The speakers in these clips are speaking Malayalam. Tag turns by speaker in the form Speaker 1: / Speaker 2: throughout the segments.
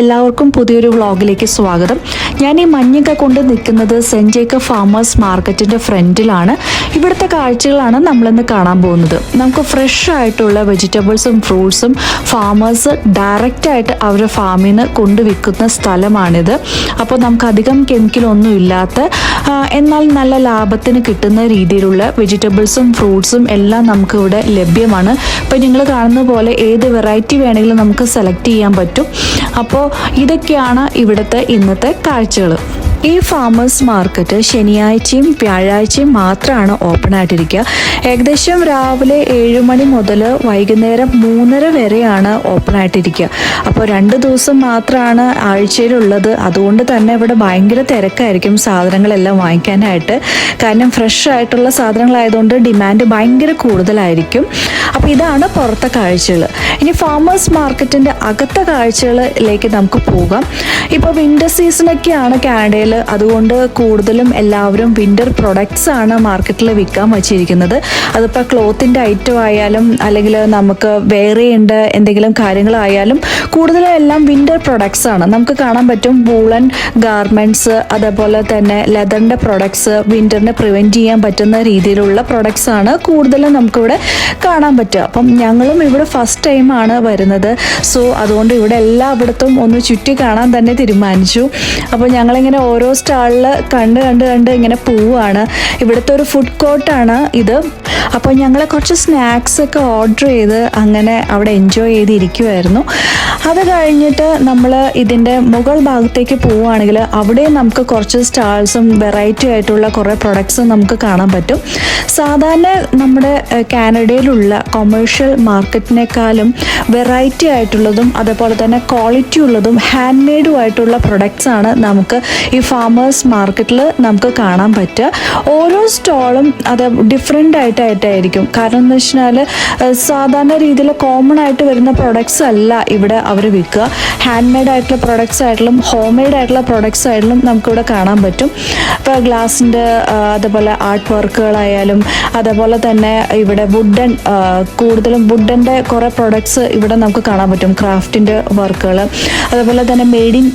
Speaker 1: എല്ലാവർക്കും പുതിയൊരു വ്ളോഗിലേക്ക് സ്വാഗതം. ഞാൻ ഈ മഞ്ഞൊക്കെ കൊണ്ട് നിൽക്കുന്നത് സെന്റ് ജേക്കബ് ഫാമേഴ്സ് മാർക്കറ്റിന്റെ ഫ്രണ്ടിലാണ്. ഇവിടുത്തെ കാഴ്ചകളാണ് നമ്മളിന്ന് കാണാൻ പോകുന്നത്. നമുക്ക് ഫ്രഷ് ആയിട്ടുള്ള വെജിറ്റബിൾസും ഫ്രൂട്ട്സും ഫാമേഴ്സ് ഡയറക്റ്റായിട്ട് അവരുടെ ഫാമിൽ നിന്ന് കൊണ്ടുവിൽക്കുന്ന സ്ഥലമാണിത്. അപ്പോൾ നമുക്ക് അധികം കെമിക്കലൊന്നും ഇല്ലാത്ത എന്നാൽ നല്ല ലാഭത്തിന് കിട്ടുന്ന രീതിയിലുള്ള വെജിറ്റബിൾസും ഫ്രൂട്ട്സും എല്ലാം നമുക്ക് ഇവിടെ ലഭ്യമാണ്. ഇപ്പോൾ നിങ്ങൾ കാണുന്ന പോലെ ഏത് വെറൈറ്റി വേണമെങ്കിലും നമുക്ക് സെലക്ട് ചെയ്യാൻ പറ്റും. അപ്പോൾ ഇതൊക്കെയാണ് ഇവിടുത്തെ ഇന്നത്തെ കാഴ്ചകൾ. ഈ ഫാമേഴ്സ് മാർക്കറ്റ് ശനിയാഴ്ചയും വ്യാഴാഴ്ചയും മാത്രമാണ് ഓപ്പൺ ആയിട്ടിരിക്കുക. ഏകദേശം രാവിലെ ഏഴ് മണി മുതൽ വൈകുന്നേരം മൂന്നര വരെയാണ് ഓപ്പൺ ആയിട്ടിരിക്കുക. അപ്പോൾ രണ്ട് ദിവസം മാത്രമാണ് ആഴ്ചയിലുള്ളത്. അതുകൊണ്ട് തന്നെ ഇവിടെ ഭയങ്കര തിരക്കായിരിക്കും സാധനങ്ങളെല്ലാം വാങ്ങിക്കാനായിട്ട്. കാരണം ഫ്രഷ് ആയിട്ടുള്ള സാധനങ്ങളായതുകൊണ്ട് ഡിമാൻഡ് ഭയങ്കര കൂടുതലായിരിക്കും. അപ്പോൾ ഇതാണ് പുറത്തെ കാഴ്ചകൾ. ഇനി ഫാമേഴ്സ് മാർക്കറ്റിന്റെ അകത്തെ കാഴ്ചകളിലേക്ക് നമുക്ക് പോകാം. ഇപ്പോൾ വിന്റർ സീസണൊക്കെയാണ് കാനഡയിൽ അതുകൊണ്ട് കൂടുതലും എല്ലാവരും വിന്റർ പ്രൊഡക്ട്സ് ആണ് മാർക്കറ്റിൽ വിൽക്കാൻ വച്ചിരിക്കുന്നത്. അതിപ്പോൾ ക്ലോത്തിന്റെ ഐറ്റം ആയാലും അല്ലെങ്കിൽ നമുക്ക് വേറെ ഉണ്ട് എന്തെങ്കിലും കാര്യങ്ങളായാലും കൂടുതലും എല്ലാം വിന്റർ പ്രൊഡക്ട്സ് ആണ്. നമുക്ക് കാണാൻ പറ്റും വൂളൻ ഗാർമെന്റ്സ് അതേപോലെ തന്നെ ലെതറിന്റെ പ്രൊഡക്ട്സ് വിന്ററിനെ പ്രിവെന്റ് ചെയ്യാൻ പറ്റുന്ന രീതിയിലുള്ള പ്രൊഡക്ട്സ് ആണ് കൂടുതലും നമുക്കിവിടെ കാണാൻ പറ്റുക. അപ്പം ഞങ്ങളും ഇവിടെ ഫസ്റ്റ് ടൈമാണ് വരുന്നത്. സോ അതുകൊണ്ട് ഇവിടെ എല്ലായിടത്തും ഒന്ന് ചുറ്റി കാണാൻ തന്നെ തീരുമാനിച്ചു. അപ്പോൾ ഞങ്ങളിങ്ങനെ ഓരോ സ്റ്റാളിൽ കണ്ട് കണ്ട് കണ്ട് ഇങ്ങനെ പോവുകയാണ് ഇവിടുത്തെ ഒരു ഫുഡ് കോർട്ടാണ് ഇത്. അപ്പോൾ ഞങ്ങൾ കുറച്ച് സ്നാക്സ് ഒക്കെ ഓർഡർ ചെയ്ത് അങ്ങനെ അവിടെ എൻജോയ് ചെയ്തിരിക്കുമായിരുന്നു അത് കഴിഞ്ഞിട്ട് നമ്മൾ ഇതിന്റെ മുകൾ ഭാഗത്തേക്ക് പോവുകയാണെങ്കിൽ അവിടെ നമുക്ക് കുറച്ച് സ്റ്റാൾസും വെറൈറ്റി ആയിട്ടുള്ള കുറേ പ്രൊഡക്ട്സും നമുക്ക് കാണാൻ പറ്റും. സാധാരണ നമ്മുടെ കാനഡയിലുള്ള കൊമേഴ്ഷ്യൽ മാർക്കറ്റിനേക്കാളും വെറൈറ്റി ആയിട്ടുള്ളതും അതേപോലെ തന്നെ ക്വാളിറ്റി ഉള്ളതും ഹാൻഡ് മെയ്ഡും ആയിട്ടുള്ള പ്രൊഡക്ട്സാണ് നമുക്ക് ഈ ഫാമേഴ്സ് മാർക്കറ്റിൽ നമുക്ക് കാണാൻ പറ്റുക. ഓരോ സ്റ്റോളും അത് ഡിഫറെന്റ് ആയിട്ടായിട്ടായിരിക്കും. കാരണം എന്ന് വെച്ചാൽ സാധാരണ രീതിയിൽ കോമൺ ആയിട്ട് വരുന്ന പ്രൊഡക്ട്സ് അല്ല ഇവിടെ അവർ വിൽക്കുക. ഹാൻഡ് മെയ്ഡ് ആയിട്ടുള്ള പ്രൊഡക്ട്സ് ആയിട്ടും ഹോം മെയ്ഡ് ആയിട്ടുള്ള പ്രൊഡക്ട്സ് ആയിട്ടും നമുക്കിവിടെ കാണാൻ പറ്റും. ഇപ്പോൾ ഗ്ലാസിന്റെ അതുപോലെ ആർട്ട് വർക്കുകളായാലും അതേപോലെ തന്നെ ഇവിടെ വുഡൻ കൂടുതലും വുഡന്റെ കുറേ പ്രൊഡക്ട്സ് ഇവിടെ നമുക്ക് കാണാൻ പറ്റും. ക്രാഫ്റ്റിന്റെ വർക്കുകൾ അതുപോലെ തന്നെ മെയ്ഡ് ഇൻ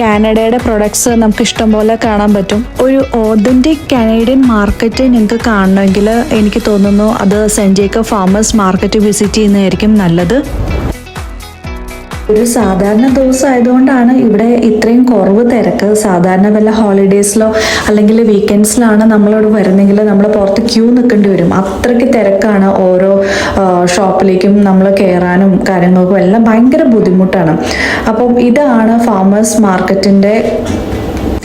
Speaker 1: കാനഡയുടെ പ്രൊഡക്ട്സ് നമുക്ക് ഇഷ്ടംപോലെ കാണാൻ പറ്റും. ഒരു ഓതന്റിക് കനേഡിയൻ മാർക്കറ്റ് നിങ്ങൾക്ക് കാണണമെങ്കിൽ എനിക്ക് തോന്നുന്നു അത് Saint Jacob farmers market visit ചെയ്യുന്നതായിരിക്കും നല്ലത്. ഒരു സാധാരണ ദിവസം ആയതുകൊണ്ടാണ് ഇവിടെ ഇത്രയും കുറവ് തിരക്ക്. സാധാരണ വല്ല ഹോളിഡേയ്സിലോ അല്ലെങ്കിൽ വീക്കെൻഡ്സിലാണ് നമ്മളോട് വരുന്നെങ്കിൽ നമ്മൾ പുറത്ത് ക്യൂ നിൽക്കേണ്ടി വരും. അത്രയ്ക്ക് തിരക്കാണ് ഓരോ ഷോപ്പിലേക്കും നമ്മൾ കയറാനും കാര്യങ്ങൾക്കും എല്ലാം ഭയങ്കര ബുദ്ധിമുട്ടാണ്. അപ്പം ഇതാണ് ഫാമേഴ്സ് മാർക്കറ്റിന്റെ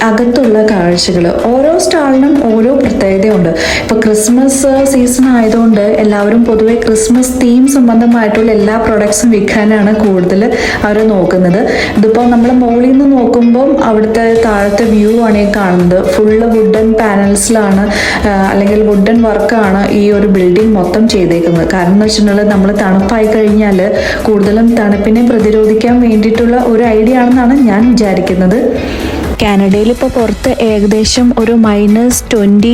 Speaker 1: അകത്തുള്ള കാഴ്ചകൾ ഓരോ സ്റ്റാളിനും ഓരോ പ്രത്യേകതയുണ്ട്. ഇപ്പോൾ ക്രിസ്മസ് സീസൺ ആയതുകൊണ്ട് എല്ലാവരും പൊതുവെ ക്രിസ്മസ് തീം സംബന്ധമായിട്ടുള്ള എല്ലാ പ്രൊഡക്ട്സും വിൽക്കാനാണ് കൂടുതൽ അവർ നോക്കുന്നത്. ഇതിപ്പോൾ നമ്മൾ മുകളിൽ നിന്ന് നോക്കുമ്പം അവിടുത്തെ താഴത്തെ വ്യൂ ആണ് ഈ കാണുന്നത്. ഫുള്ള് വുഡൻ പാനൽസിലാണ് അല്ലെങ്കിൽ വുഡൻ വർക്കാണ് ഈ ഒരു ബിൽഡിംഗ് മൊത്തം ചെയ്തേക്കുന്നത്. കാരണം എന്ന് വെച്ചിട്ടുണ്ടെങ്കിൽ നമ്മൾ തണുപ്പായി കഴിഞ്ഞാൽ കൂടുതലും തണുപ്പിനെ പ്രതിരോധിക്കാൻ വേണ്ടിയിട്ടുള്ള ഒരു ഐഡിയ ആണെന്നാണ് ഞാൻ വിചാരിക്കുന്നത്. കാനഡയിൽ ഇപ്പോൾ പുറത്ത് ഏകദേശം ഒരു മൈനസ് ട്വന്റി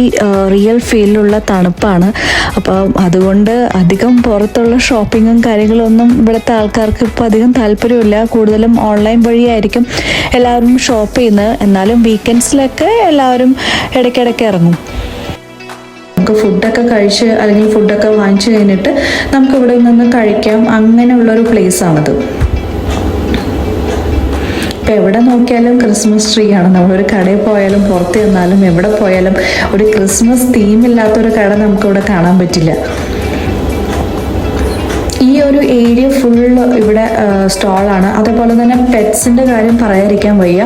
Speaker 1: റിയൽ ഫീലിലുള്ള തണുപ്പാണ്. അപ്പോൾ അതുകൊണ്ട് അധികം പുറത്തുള്ള ഷോപ്പിങ്ങും കാര്യങ്ങളൊന്നും ഇവിടുത്തെ ആൾക്കാർക്ക് ഇപ്പോൾ അധികം താല്പര്യമില്ല. കൂടുതലും ഓൺലൈൻ വഴിയായിരിക്കും എല്ലാവരും ഷോപ്പ് ചെയ്യുന്നത്. എന്നാലും വീക്കെൻഡ്സിലൊക്കെ എല്ലാവരും ഇടയ്ക്കിടയ്ക്ക് ഇറങ്ങും. നമുക്ക് ഫുഡൊക്കെ കഴിച്ച് അല്ലെങ്കിൽ ഫുഡൊക്കെ വാങ്ങിച്ചു കഴിഞ്ഞിട്ട് നമുക്ക് ഇവിടെ നിന്ന് കഴിക്കാം. അങ്ങനെയുള്ളൊരു പ്ലേസ് ആണിത്. ഇപ്പം എവിടെ നോക്കിയാലും ക്രിസ്മസ് ട്രീ ആണ്. നമ്മളൊരു കടയിൽ പോയാലും പുറത്ത് ചെന്നാലും എവിടെ പോയാലും ഒരു ക്രിസ്മസ് തീം ഇല്ലാത്തൊരു കട നമുക്കിവിടെ കാണാൻ പറ്റില്ല. ഒരു ഏരിയ ഫുള്ള് ഇവിടെ സ്റ്റാളാണ് അതേപോലെ തന്നെ പെറ്റ്സിന്റെ കാര്യം പറയാതിരിക്കാൻ വയ്യ.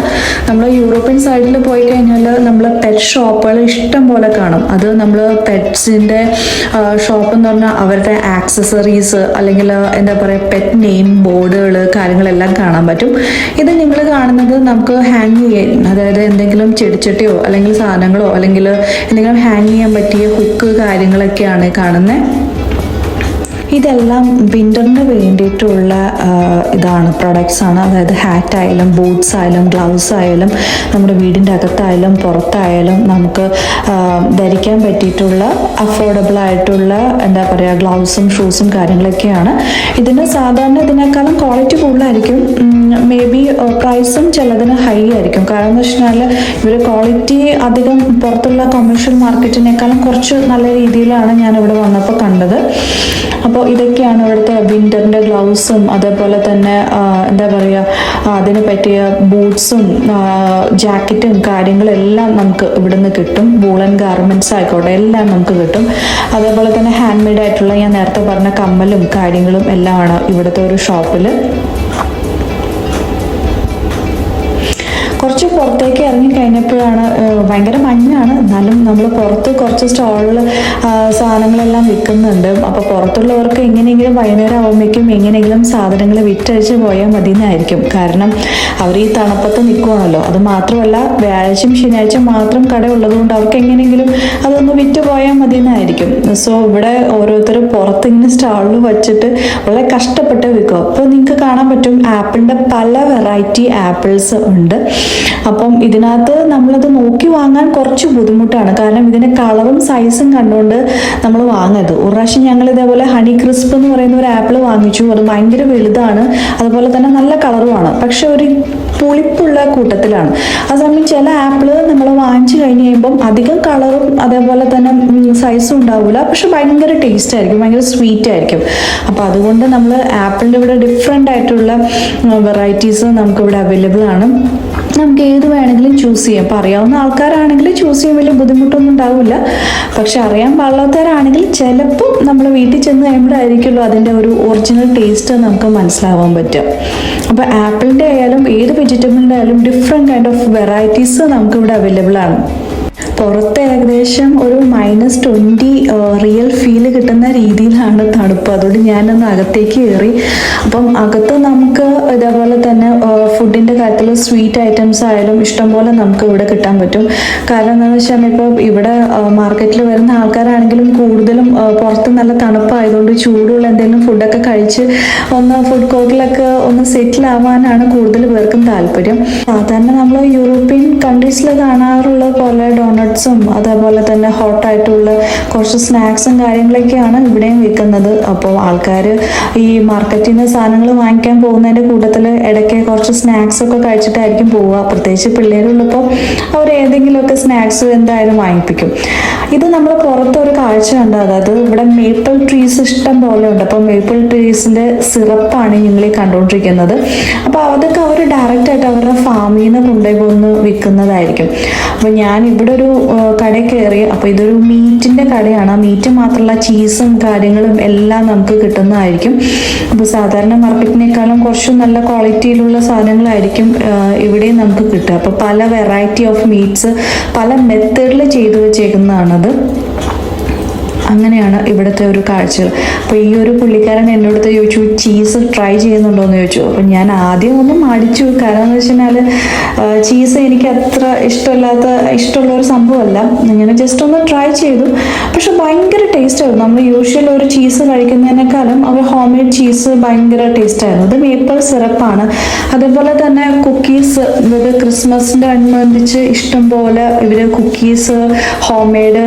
Speaker 1: നമ്മൾ യൂറോപ്യൻ സൈഡിൽ പോയി കഴിഞ്ഞാൽ നമ്മൾ പെറ്റ് ഷോപ്പുകൾ ഇഷ്ടം പോലെ കാണും. അത് നമ്മൾ പെറ്റ്സിന്റെ ഷോപ്പ് എന്ന് പറഞ്ഞാൽ അവരുടെ ആക്സസറീസ് അല്ലെങ്കിൽ എന്താ പറയുക പെറ്റ് നെയിം ബോർഡുകൾ കാര്യങ്ങളെല്ലാം കാണാൻ പറ്റും. ഇത് നിങ്ങൾ കാണുന്നത് നമുക്ക് ഹാങ് ചെയ്യാൻ അതായത് എന്തെങ്കിലും ചെടിച്ചട്ടിയോ അല്ലെങ്കിൽ സാധനങ്ങളോ അല്ലെങ്കിൽ എന്തെങ്കിലും ഹാങ് ചെയ്യാൻ പറ്റിയ ഹുക്ക് കാര്യങ്ങളൊക്കെയാണ് കാണുന്നത് ഇതെല്ലാം വിന്ററിന് വേണ്ടിയിട്ടുള്ള ഇതാണ്. പ്രൊഡക്ട്സ് ആണ്. അതായത് ഹാറ്റ് ആയാലും ബൂട്ട്സ് ആയാലും ഗ്ലൗസ് ആയാലും നമ്മുടെ വീടിന്റെ അകത്തായാലും പുറത്തായാലും നമുക്ക് ധരിക്കാൻ പറ്റിയിട്ടുള്ള അഫോർഡബിൾ ആയിട്ടുള്ള എന്താ പറയുക ഗ്ലൗസും ഷൂസും കാര്യങ്ങളൊക്കെയാണ്. ഇതിന് സാധാരണ ഇതിനേക്കാളും ക്വാളിറ്റി കൂടുതലായിരിക്കും. മേ ബി പ്രൈസും ചിലതിന് ഹൈ ആയിരിക്കും. കാരണം എന്ന് വെച്ചാൽ ഇവർ ക്വാളിറ്റി അധികം പുറത്തുള്ള കൊമേഴ്ഷ്യൽ മാർക്കറ്റിനേക്കാളും കുറച്ച് നല്ല രീതിയിലാണ് ഞാൻ ഇവിടെ വന്നപ്പോൾ കണ്ടത്. അപ്പോൾ ഇതൊക്കെയാണ് ഇവിടുത്തെ വിന്ററിന്റെ ഗ്ലൗസും അതേപോലെ തന്നെ എന്താ പറയുക അതിന് പറ്റിയ ബൂട്ട്സും ജാക്കറ്റും കാര്യങ്ങളെല്ലാം നമുക്ക് ഇവിടുന്ന് കിട്ടും. വൂളൻ ഗാർമെന്റ്സ് ആയിക്കോട്ടെ എല്ലാം നമുക്ക് കിട്ടും. അതേപോലെ തന്നെ ഹാൻഡ് മെയ്ഡ് ആയിട്ടുള്ള ഞാൻ നേരത്തെ പറഞ്ഞ കമ്മലും കാര്യങ്ങളും എല്ലാമാണ് ഇവിടുത്തെ ഒരു ഷോപ്പിൽ കുറച്ച് പുറത്തേക്ക് ഇറങ്ങി കഴിഞ്ഞപ്പോഴാണ് ഭയങ്കര മഞ്ഞാണ്. എന്നാലും നമ്മൾ പുറത്ത് കുറച്ച് സ്റ്റോളിൽ സാധനങ്ങളെല്ലാം വിൽക്കുന്നുണ്ട്. അപ്പോൾ പുറത്തുള്ളവർക്ക് എങ്ങനെയെങ്കിലും വൈകുന്നേരം ആകുമ്പോഴേക്കും എങ്ങനെയെങ്കിലും സാധനങ്ങൾ വിറ്റഴിച്ച് പോയാൽ മതി എന്നായിരിക്കും കാരണം അവർ ഈ തണുപ്പത്ത് നിൽക്കുവാണല്ലോ അത് മാത്രമല്ല വ്യാഴാഴ്ചയും ശനിയാഴ്ച മാത്രം കട ഉള്ളതുകൊണ്ട് അവർക്ക് എങ്ങനെയെങ്കിലും അതൊന്ന് വിറ്റ് പോയാൽ മതി എന്നായിരിക്കും സോ ഇവിടെ ഓരോരുത്തരും പുറത്ത് ഇങ്ങനെ സ്റ്റാളിൽ വച്ചിട്ട് വളരെ കഷ്ടപ്പെട്ട് വിൽക്കും. അപ്പോൾ നിങ്ങൾക്ക് കാണാൻ പറ്റും ആപ്പിളിന്റെ പല വെറൈറ്റി ആപ്പിൾസ് ഉണ്ട്. അപ്പം ഇതിനകത്ത് നമ്മളത് നോക്കി വാങ്ങാൻ കുറച്ച് ബുദ്ധിമുട്ടാണ്. കാരണം ഇതിന്റെ കളറും സൈസും കണ്ടുകൊണ്ട് നമ്മൾ വാങ്ങരുത്. ഒരു പ്രാവശ്യം ഞങ്ങൾ ഇതേപോലെ ഹണി ക്രിസ്പ് എന്ന് പറയുന്ന ഒരു ആപ്പിൾ വാങ്ങിച്ചു. അത് ഭയങ്കര വലുതാണ്. അതുപോലെ തന്നെ നല്ല കളറുമാണ് പക്ഷെ ഒരു പുളിപ്പുള്ള കൂട്ടത്തിലാണ്. ആ സമയം ചില ആപ്പിൾ നമ്മൾ വാങ്ങിച്ചു കഴിഞ്ഞ് കഴിയുമ്പം അധികം കളറും അതേപോലെ തന്നെ സൈസും ഉണ്ടാവില്ല പക്ഷെ ഭയങ്കര ടേസ്റ്റ് ആയിരിക്കും. ഭയങ്കര സ്വീറ്റ് ആയിരിക്കും. അപ്പോൾ അതുകൊണ്ട് നമ്മൾ ആപ്പിളിന്റെ ഇവിടെ ഡിഫറെന്റ് ആയിട്ടുള്ള വെറൈറ്റീസ് നമുക്കിവിടെ അവൈലബിൾ ആണ്. നമുക്ക് ഏത് വേണമെങ്കിലും ചൂസ് ചെയ്യാം. അപ്പോൾ അറിയാവുന്ന ആൾക്കാരാണെങ്കിൽ ചൂസ് ചെയ്യാൻ വലിയ ബുദ്ധിമുട്ടൊന്നും ഉണ്ടാവില്ല. പക്ഷെ അറിയാൻ പാടില്ലാത്തവരാണെങ്കിൽ ചിലപ്പം നമ്മൾ വീട്ടിൽ ചെന്ന് കഴിയുമ്പോഴായിരിക്കുമല്ലോ അതിന്റെ ഒരു ഒറിജിനൽ ടേസ്റ്റ് നമുക്ക് മനസ്സിലാവാൻ പറ്റും അപ്പോൾ ആപ്പിളിന്റെ ആയാലും ഏത് വെജിറ്റബിളിന്റെ ആയാലും ഡിഫറെന്റ് കൈൻഡ് ഓഫ് വെറൈറ്റീസ് നമുക്കിവിടെ അവൈലബിൾ ആണ്. പുറത്ത് ഏകദേശം ഒരു മൈനസ് ട്വന്റി റിയൽ ഫീൽ കിട്ടുന്ന രീതിയിലാണ് തണുപ്പ്. അതുകൊണ്ട് ഞാനൊന്ന് അകത്തേക്ക് കയറി. അപ്പം അകത്ത് നമുക്ക് ഇതേപോലെ തന്നെ ഫുഡിന്റെ കാര്യത്തിൽ സ്വീറ്റ് ഐറ്റംസ് ആയാലും ഇഷ്ടംപോലെ നമുക്ക് ഇവിടെ കിട്ടാൻ പറ്റും. കാരണം എന്താണെന്ന് വെച്ചാൽ ഇപ്പോൾ ഇവിടെ മാർക്കറ്റിൽ വരുന്ന ആൾക്കാരാണെങ്കിലും കൂടുതലും പുറത്ത് നല്ല തണുപ്പായതുകൊണ്ട് ചൂടുള്ള എന്തെങ്കിലും ഫുഡൊക്കെ കഴിച്ച് ഒന്ന് ഫുഡ് കോർട്ടിലൊക്കെ ഒന്ന് സെറ്റിൽ ആവാനാണ് കൂടുതൽ പേർക്കും താല്പര്യം. സാധാരണ നമ്മൾ യൂറോപ്യൻ കൺട്രീസിൽ കാണാറുള്ള പോലെ ഡോണട്ട്സും അതേപോലെ തന്നെ ഹോട്ടായിട്ടുള്ള കുറച്ച് സ്നാക്സും കാര്യങ്ങളൊക്കെയാണ് ഇവിടെയും വിൽക്കുന്നത്. അപ്പോൾ ആൾക്കാർ ഈ മാർക്കറ്റിൽ നിന്ന് സാധനങ്ങൾ വാങ്ങിക്കാൻ പോകുന്നതിന്റെ കൂട്ടത്തിൽ ഇടയ്ക്ക് കുറച്ച് സ്നാക്സ് ഒക്കെ കഴിച്ചിട്ടായിരിക്കും പോവുക. പ്രത്യേകിച്ച് പിള്ളേരുള്ളപ്പോൾ അവർ ഏതെങ്കിലുമൊക്കെ സ്നാക്സ് എന്തായാലും വാങ്ങിപ്പിക്കും. ഇത് നമ്മൾ പുറത്തൊരു കാഴ്ച ഉണ്ട് അതായത് ഇവിടെ മേപ്പിൾ ട്രീസ് ഇഷ്ടം പോലെ ഉണ്ട്. അപ്പോൾ മേപ്പിൾ ട്രീസിന്റെ സിറപ്പാണ് ഞങ്ങൾ ഈ കണ്ടുകൊണ്ടിരിക്കുന്നത്. അപ്പോൾ അതൊക്കെ അവർ ഡയറക്റ്റായിട്ട് അവരുടെ ഫാമിൽ നിന്ന് കൊണ്ടുപോയി വന്ന് വിൽക്കുന്നതായിരിക്കും. അപ്പോൾ ഞാൻ ഇവിടെ ഒരു കട കയറി അപ്പോൾ ഇതൊരു മീറ്റിന്റെ കടയാണ്. ആ മീറ്റ് മാത്രമല്ല ചീസും കാര്യങ്ങളും എല്ലാം നമുക്ക് കിട്ടുന്നതായിരിക്കും. അപ്പോൾ സാധാരണ മാർക്കറ്റിനേക്കാളും കുറച്ച് നല്ല ക്വാളിറ്റിയിലുള്ള സാധനങ്ങളായിരിക്കും ഇവിടെ നമുക്ക് കിട്ടുക. അപ്പോൾ പല വെറൈറ്റി ഓഫ് മീറ്റ്സ് പല മെത്തേഡിൽ ചെയ്തു വെച്ചേക്കുന്നതാണത്. അങ്ങനെയാണ് ഇവിടുത്തെ ഒരു കാഴ്ചകൾ. അപ്പോൾ ഈ ഒരു പുള്ളിക്കാരൻ എന്നോടത്ത് ചോദിച്ചു ചീസ് ട്രൈ ചെയ്യുന്നുണ്ടോ? എന്ന് ചോദിച്ചു. അപ്പോൾ ഞാൻ ആദ്യം ഒന്ന് മടിച്ചു. കാരണം എന്ന് വെച്ചാൽ ചീസ് എനിക്ക് അത്ര ഇഷ്ടമല്ലാത്ത ഇഷ്ടമുള്ള ഒരു സംഭവമല്ല. ഞാൻ ജസ്റ്റ് ഒന്ന് ട്രൈ ചെയ്തു. പക്ഷെ ഭയങ്കര ടേസ്റ്റ് ആയിരുന്നു. നമ്മൾ യൂഷ്വൽ ഒരു ചീസ് കഴിക്കുന്നതിനേക്കാളും അവർ ഹോം മെയ്ഡ് ചീസ് ഭയങ്കര ടേസ്റ്റ് ആയിരുന്നു. അത് മേപ്പിൾ സിറപ്പാണ് അതുപോലെ തന്നെ കുക്കീസ് ഇത് ക്രിസ്മസിന്റെ അനുബന്ധിച്ച് ഇഷ്ടം പോലെ ഇവർ കുക്കീസ് ഹോം മെയ്ഡ്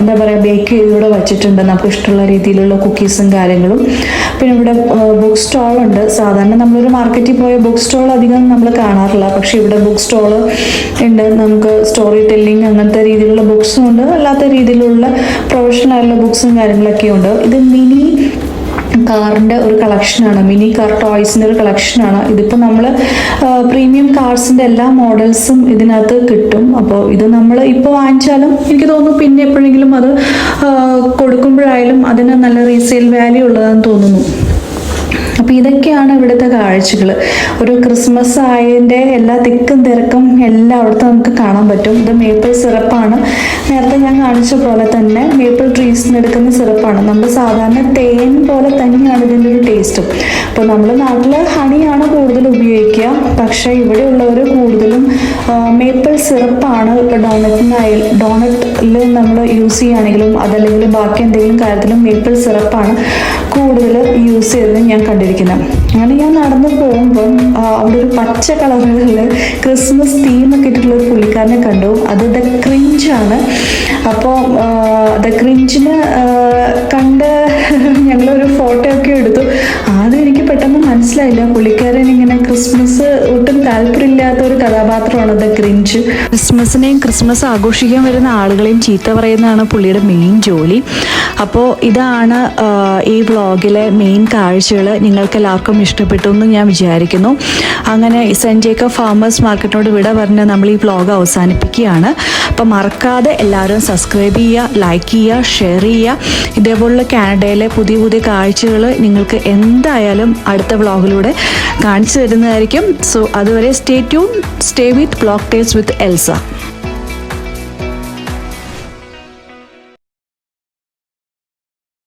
Speaker 1: എന്താ പറയുക ബേക്ക് ചെയ്ത്. ഇവിടെ വച്ചിട്ടുണ്ട്. നമുക്ക് ഇഷ്ടമുള്ള രീതിയിലുള്ള കുക്കീസും കാര്യങ്ങളും. പിന്നെ ഇവിടെ ബുക്ക് സ്റ്റോൾ ഉണ്ട്. സാധാരണ നമ്മളൊരു മാർക്കറ്റിൽ പോയ ബുക്ക് സ്റ്റോൾ അധികം നമ്മൾ കാണാറില്ല. പക്ഷേ ഇവിടെ ബുക്ക് സ്റ്റോൾ ഉണ്ട്. നമുക്ക് സ്റ്റോറി ടെല്ലിംഗ് അങ്ങനത്തെ രീതിയിലുള്ള ബുക്സും ഉണ്ട്. അല്ലാത്ത രീതിയിലുള്ള പ്രൊഫഷണൽ ആയിട്ടുള്ള ബുക്സും കാര്യങ്ങളൊക്കെ ഉണ്ട് ഇത് മിനി കാറിന്റെ ഒരു കളക്ഷനാണ് മിനി കാർ ടോയ്സിന്റെ ഒരു കളക്ഷനാണ് ഇതിപ്പോൾ നമ്മൾ പ്രീമിയം കാർസിന്റെ എല്ലാ മോഡൽസും ഇതിനകത്ത് കിട്ടും. അപ്പോൾ ഇത് നമ്മൾ ഇപ്പോൾ വാങ്ങിച്ചാലും എനിക്ക് തോന്നുന്നു പിന്നെ എപ്പോഴെങ്കിലും അത് കൊടുക്കുമ്പോഴായാലും അതിന് നല്ല റീസെയിൽ വാല്യൂ ഉള്ളതെന്ന് തോന്നുന്നു. അപ്പോൾ ഇതൊക്കെയാണ് ഇവിടുത്തെ കാഴ്ചകൾ ഒരു ക്രിസ്മസ് ആയതിന്റെ എല്ലാ തിക്കും തിരക്കും എല്ലാം അവിടുത്തെ നമുക്ക് കാണാൻ പറ്റും. ഇത് മേപ്പിൾ സിറപ്പാണ് നേരത്തെ ഞാൻ കാണിച്ച പോലെ തന്നെ മേപ്പിൾ ട്രീസിൽ എടുക്കുന്ന സിറപ്പാണ് നമ്മൾ സാധാരണ തേൻ പോലെ തന്നെയാണ് ഇതിന്റെ ഒരു ടേസ്റ്റും അപ്പോൾ നമ്മൾ നാട്ടിൽ ഹണിയാണ് കൂടുതൽ ഉപയോഗിക്കുക. പക്ഷേ ഇവിടെയുള്ളവർ കൂടുതലും മേപ്പിൾ സിറപ്പാണ് ഡോണറ്റിനായി ഡോണറ്റിൽ നമ്മൾ യൂസ് ചെയ്യുകയാണെങ്കിലും അതല്ലെങ്കിൽ ബാക്കി എന്തെങ്കിലും കാര്യത്തിലും മേപ്പിൾ സിറപ്പാണ് കൂടുതൽ യൂസ് ചെയ്തത് ഞാൻ കണ്ടിരിക്കുന്നത്. അങ്ങനെ ഞാൻ നടന്നു പോകുമ്പം അവിടെ ഒരു പച്ച കളറുകളിൽ ക്രിസ്മസ് തീമൊക്കെ ഇട്ടിട്ടുള്ള ഒരു പുള്ളിക്കാരനെ കണ്ടു. അത് ദ ക്രിഞ്ചാണ് അപ്പോൾ ദ ക്രിഞ്ചിന് കണ്ട് ഞങ്ങളൊരു ഫോട്ടോ ഒക്കെ എടുത്തു. ആദ്യം എനിക്ക് പെട്ടെന്ന് മനസ്സിലായില്ല പുള്ളിക്കാരൻ ഇങ്ങനെ ക്രിസ്മസ് ഒട്ടും താല്പര്യമില്ലാത്ത ഒരു കഥാപാത്രമാണ് ദ ക്രിഞ്ച്. ക്രിസ്മസിനെയും ക്രിസ്മസ് ആഘോഷിക്കാൻ വരുന്ന ആളുകളെയും ചീത്ത പറയുന്നതാണ് പുള്ളിയുടെ മെയിൻ ജോലി. അപ്പോൾ ഇതാണ് ഈ വ്ളോഗിലെ മെയിൻ കാഴ്ചകൾ നിങ്ങൾക്ക് എല്ലാവർക്കും ഇഷ്ടപ്പെട്ടു എന്ന് ഞാൻ വിചാരിക്കുന്നു. അങ്ങനെ സെന്റ് ജേക്കബ് ഫാമേഴ്സ് മാർക്കറ്റിനോട് വിട പറഞ്ഞ് നമ്മൾ ഈ വ്ളോഗ് അവസാനിപ്പിക്കുകയാണ്. അപ്പോൾ മറക്കാതെ എല്ലാവരും സബ്സ്ക്രൈബ് ചെയ്യുക ലൈക്ക് ചെയ്യുക ഷെയർ ചെയ്യുക. ഇതേപോലുള്ള കാനഡയിലെ പുതിയ പുതിയ കാഴ്ചകൾ നിങ്ങൾക്ക് എന്തായാലും അടുത്ത വ്ളോഗിലൂടെ കാണിച്ചു തരുന്നതായിരിക്കും സോ അതുവരെ stay tune stay with block taste with Elsa